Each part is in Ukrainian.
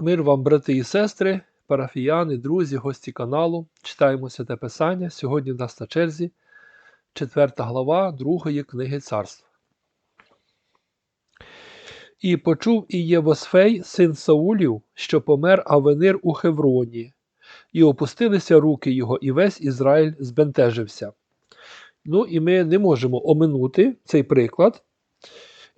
Мир вам, брати і сестри, парафіяни, друзі, гості каналу. Читаємо Святе Писання. Сьогодні в нас на черзі 4 глава другої книги царств. І почув і Євосфей, син Саулів, що помер Авенир у Хевроні, і опустилися руки його, і весь Ізраїль збентежився. Ну і ми не можемо оминути цей приклад.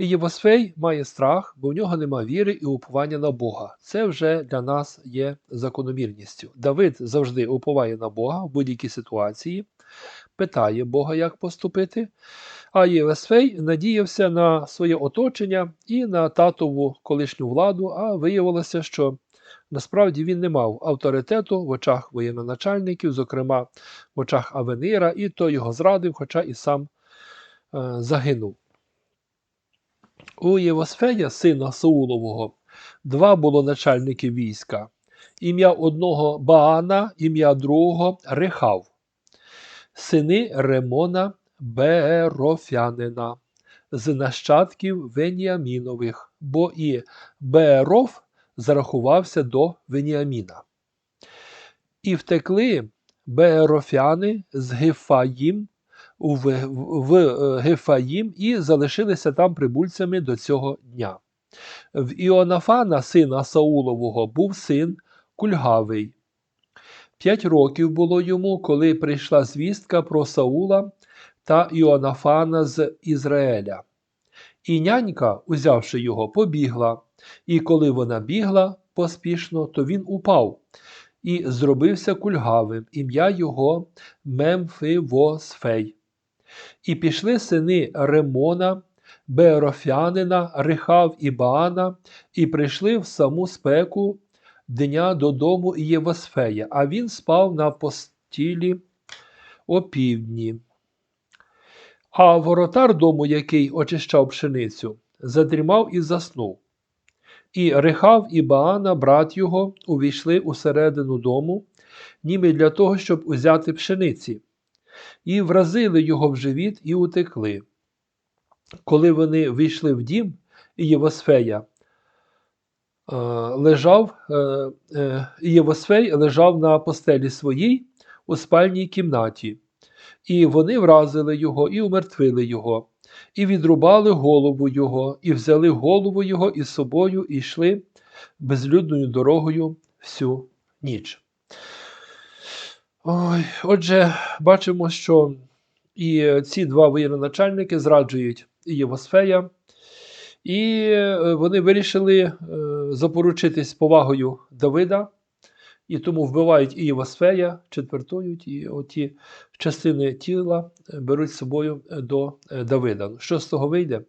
І Євосфей має страх, бо в нього нема віри і уповання на Бога. Це вже для нас є закономірністю. Давид завжди уповає на Бога в будь-якій ситуації, питає Бога, як поступити. А Євосфей надіявся на своє оточення і на татову колишню владу, а виявилося, що насправді він не мав авторитету в очах воєнноначальників, зокрема в очах Авенира, і то його зрадив, хоча і сам е, загинув. У Євосфея, сина Саулового, два було начальники війська. Ім'я одного Баана, ім'я другого Рехав, сини Ремона Беерофянина, з нащадків Веніамінових, бо і Бееров зарахувався до Веніаміна. І втекли Беерофяни з Гефаїм в, в е, Гефаїм і залишилися там прибульцями до цього дня. В Іонафана, сина Саулового, був син Кульгавий. П'ять років було йому, коли прийшла звістка про Саула та Іонафана з Ізраїля. І нянька, узявши його, побігла, і коли вона бігла поспішно, то він упав і зробився кульгавим, ім'я його Мемфивосфей. І пішли сини Ремона, Беерофянина, Рихав і Баана, і прийшли в саму спеку дня додому Євосфея, а він спав на постілі опівдні. А воротар дому, який очищав пшеницю, задрімав і заснув. І Рихав і Баана, брат його, увійшли усередину дому, ніби для того, щоб узяти пшениці і вразили його в живіт і утекли. Коли вони вийшли в дім, Євосфея е, лежав, е, е, Євосфей лежав на постелі своїй у спальній кімнаті, і вони вразили його і умертвили його, і відрубали голову його, і взяли голову його із собою і йшли безлюдною дорогою всю ніч. Ой, Отже, бачимо, що і ці два воєнноначальники зраджують Євосфея, і е, вони вирішили е, запоручитись повагою Давида, і тому вбивають і Євосфея, четвертують, і оті частини тіла беруть з собою до е, Давида. Що з того вийде?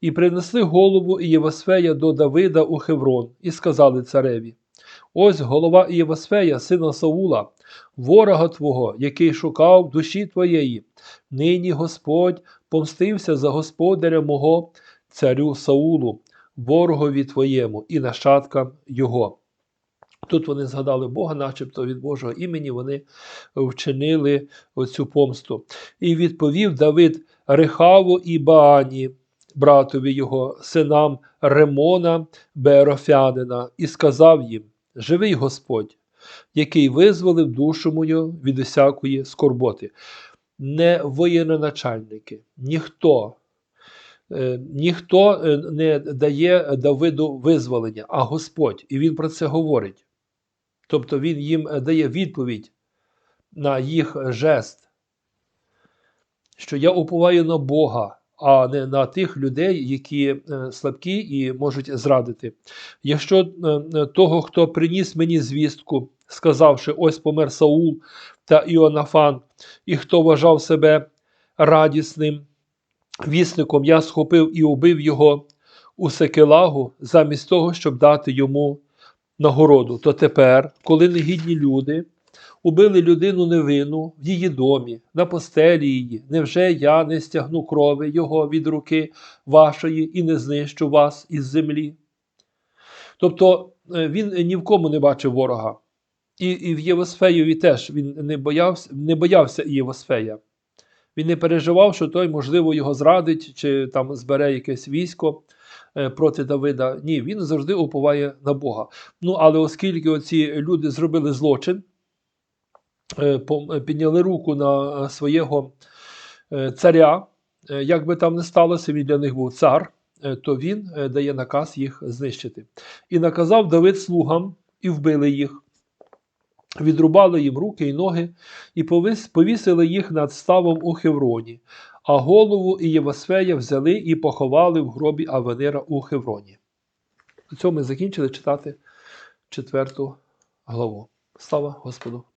І принесли голову Євосфея до Давида у Хеврон, і сказали цареві: Ось голова Євосфея, сина Саула ворога Твого, який шукав душі Твоєї. Нині Господь помстився за господаря мого, царю Саулу, ворогові Твоєму і нащадкам Його. Тут вони згадали Бога, начебто від Божого імені вони вчинили оцю помсту. І відповів Давид Рехаву і Баані, братові його, синам Ремона Берофянина, і сказав їм: Живий Господь, який визволив душу мою від усякої скорботи. Не воєноначальники, ніхто. Е, ніхто е, не дає Давиду визволення, а Господь. І він про це говорить. Тобто він їм дає відповідь на їх жест, що я уповаю на Бога, а не на тих людей, які е, слабкі і можуть зрадити. Якщо того, хто приніс мені звістку, сказавши: ось помер Саул та Іонафан, і хто вважав себе радісним вісником, я схопив і убив його у Секелагу, замість того, щоб дати йому нагороду. То тепер, коли негідні люди убили людину невинну в її домі, на постелі її, невже я не стягну крови його від руки вашої і не знищу вас із землі? Тобто е, він ні в кому не бачив ворога. І і в Євосфеєві теж він не боявся не боявся Євосфея. Він не переживав, що той, можливо, його зрадить чи там збере якесь військо е, проти Давида. Ні, він завжди уповає на Бога. Ну, але оскільки оці люди зробили злочин, підняли руку на е, свого е, царя, е, як би там не сталося, він для них був цар, е, то він е, дає наказ їх знищити. І наказав Давид слугам, і вбили їх. Відрубали їм руки і ноги, і повісили їх над ставом у Хевроні, а голову і Євасфея взяли і поховали в гробі Авенира у Хевроні. На цьому ми закінчили читати четверту главу. Слава Господу!